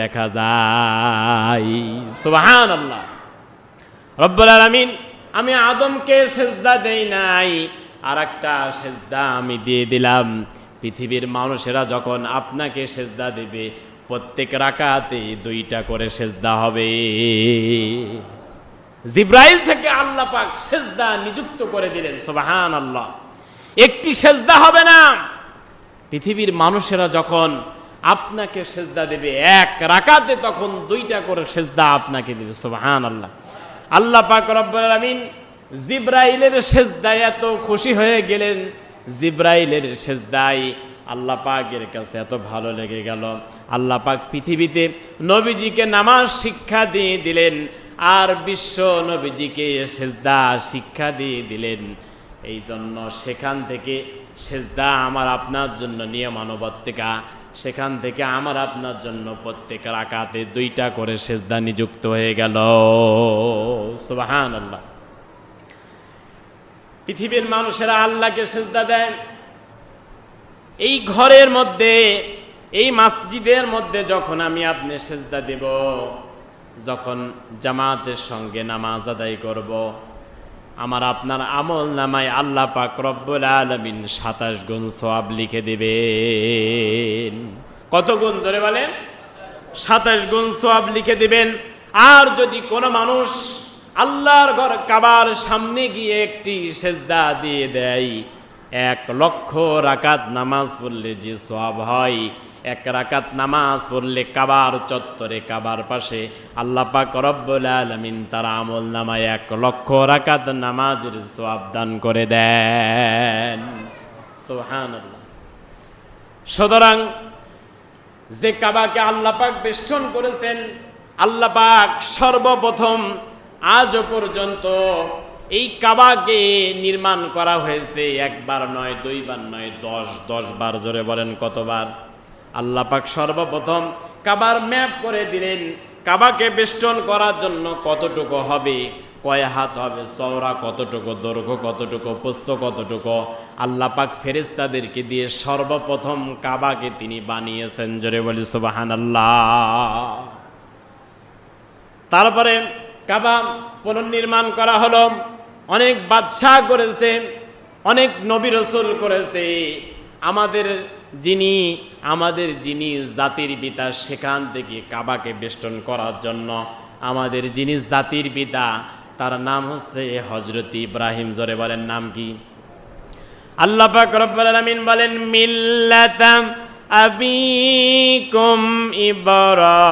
দেখা যায়। সুবাহান আল্লাহ রব্বুল আলামিন, আমি আদমকে সেজদা দেই নাই আর একটা সেজদা আমি দিয়ে দিলাম। পৃথিবীর মানুষেরা যখন আপনাকে সেজদা দেবে, প্রত্যেক রাকাতে দুইটা করে সেজদা হবে। জিব্রাইল থেকে আল্লাহ পাক সেজদা নিযুক্ত করে দিলেন সুবাহান আল্লাহ একটি সেজদা হবে না। পৃথিবীর মানুষেরা যখন আপনাকে সেজদা দেবে এক রাকাতে, তখন দুইটা করে সেজদা আপনাকে দেবে সুবহান আল্লাহ আল্লাহ পাক রব্বুল আলামিন জিব্রাইলের সেজদায় এত খুশি হয়ে গেলেন, জিব্রাইলের সেজদায় আল্লাহ পাকের কাছে এত ভালো লেগে গেল। আল্লাহ পাক পৃথিবীতে নবীজিকে নামাজ শিক্ষা দিয়ে দিলেন, আর বিশ্ব নবীজিকে সেজদা শিক্ষা দিয়ে দিলেন। এই জন্য সেখান থেকে সেজদা আমার আপনার জন্য নিয়মানুবর্তিকা সেখান থেকে আমার আপনার জন্য প্রত্যেক রাকাতে দুইটা করে সেজদা নিযুক্ত হয়ে গেল। সুবাহান আল্লাহ পৃথিবীর মানুষেরা আল্লাহকে সেজদা দেয়। এই ঘরের মধ্যে, এই মসজিদের মধ্যে যখন আমি আপনি সেজদা দেব, যখন জামাতের সঙ্গে নামাজ আদায় করব আমার আপনার আমল নামায় আল্লাহ পাক রব্বুল আলমিন সাতাশ গুণ সোয়াব লিখে দেবেন। কত গুণ জোরে বলেন? সাতাশ গুণ সোয়াব লিখে দিবেন। আর যদি কোনো মানুষ আল্লাহর ঘর কাবার সামনে গিয়ে একটি সেজদা দিয়ে দেয়, এক লক্ষ রাকাত নামাজ পড়লে যে সোয়াব হয় এক রাকাত নামাজ পড়লে কাবার চত্বরে, কাবার পাশে আল্লাহ পাক রব্বুল আলামিন তার আমল নামায় এক লক্ষ রাকাত নামাজের সোয়াব দান করে দেন। সুবহানাল্লাহ। সুতরাং যে কাবাকে আল্লাহ পাক বেষ্টন করেছেন, আল্লাহ পাক সর্বপ্রথম আজও পর্যন্ত এই কাবাকে নির্মাণ করা হয়েছে একবার নয়, দুইবার নয়, দশ দশ বার, জোরে বলেন কতবার? আল্লাহ পাক সর্বপ্রথম কাবার ম্যাপ করে দিলেন। কাবাকে বেষ্টন করার জন্য কতটুকু হবে? কয় হাত হবে? চওড়া কতটুকু? দৈর্ঘ্য কতটুকু? পোস্ত কতটুকু? আল্লাহ পাক ফেরেস্তাদেরকে দিয়ে সর্বপ্রথম কাবাকে তিনি বানিয়েছেন। জোরে বলি সুবাহান আল্লাহ তারপরে কাবা পুনর্নির্মাণ করা হলো। অনেক বাদশাহ করেছে, অনেক নবী রসুল করেছে। আমাদের যিনি আমাদের, যিনি জাতির পিতা, সেখান থেকে কাবাকে বেষ্টন করার জন্য আমাদের যিনি জাতির পিতা, তার নাম হচ্ছে হজরত ইব্রাহিম। জোরে বলেন, নাম কি? আল্লাহ পাক বলেন মিল্লাতাম আবিকুম